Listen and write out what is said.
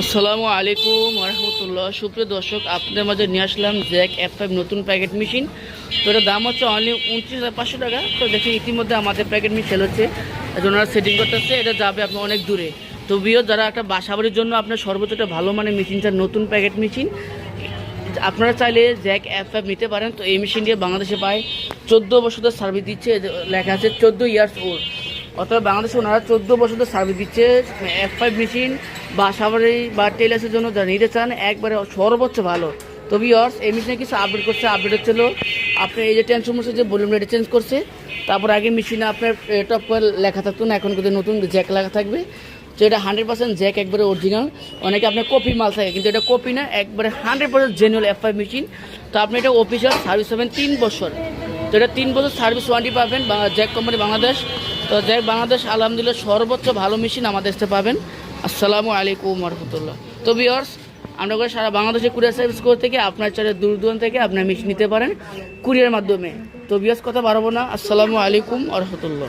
আসসালামু আলাইকুম রহমতুল্লাহ সুপ্রিয় দর্শক, আপনাদের মাঝে নিয়ে আসলাম জ্যাক এফ ফাইভ নতুন প্যাকেট মেশিন তো এটার দাম হচ্ছে অনলি উনত্রিশ হাজার পাঁচশো টাকা। তো দেখুন ইতিমধ্যে আমাদের প্যাকেট মেশিন সেল হচ্ছে। ওরা সেটিং করতেছে, এটা যাবে আপনার অনেক দূরে। তো বিও যারা একটা বাসাবাড়ির জন্য আপনার সর্বোচ্চ একটা ভালো মেশিন চান নতুন প্যাকেট মেশিন আপনারা চাইলে জ্যাক অ্যাপ অ্যাপ নিতে পারেন। তো এই মেশিন বাংলাদেশে পায় চোদ্দ বছরের সার্ভিস দিচ্ছে, লেখা আছে চোদ্দ ইয়ার্স ওল্ড অথবা বাংলাদেশে ওনারা চোদ্দ বছরের সার্ভিস দিচ্ছে এফ ফাইভ মেশিন বা সাবারি বা টেলার্সের জন্য যারা নিতে চান, একবারে সর্বোচ্চ ভালো। তবে ইয়ার্স এই মেশিনে কিছু আপডেট করছে আপডেট হচ্ছিল আপনার এই যে টেনশন মোশন যে ভলিউম রেটে চেঞ্জ করছে, তারপর আগে মেশিনে আপনার টপ লেখা থাকতো না, এখন কিন্তু নতুন জ্যাক লেখা থাকবে। তো এটা হান্ড্রেড পার্সেন্ট জ্যাক একবারে অরিজিনাল অনেকে আপনার কপি মাল থাকে, কিন্তু এটা কপি না, একবারে hundred percent genuine F five machine তো আপনি এটা অফিসিয়াল সার্ভিস পাবেন তিন বছর। তো এটা তিন বছর সার্ভিস ওয়ারেন্টি পাবেন জ্যাক কোম্পানি বাংলাদেশ। তো জ্যাক বাংলাদেশ, আলহামদুলিল্লাহ সর্বোচ্চ ভালো মেশিন আমাদের কাছে পাবেন। আসসালামু আলাইকুম রহমতুল্লাহ তো বিয়র্স আমরা করে সারা বাংলাদেশে কুরিয়ার সার্ভিস করে থেকে আপনার চারে দূর দূরান্ত থেকে আপনার মেশিন নিতে পারেন কুরিয়ার মাধ্যমে। তো বিয়ার্স কথা বাড়াবো না। আসসালামু আলাইকুম রহমতুল্লাহ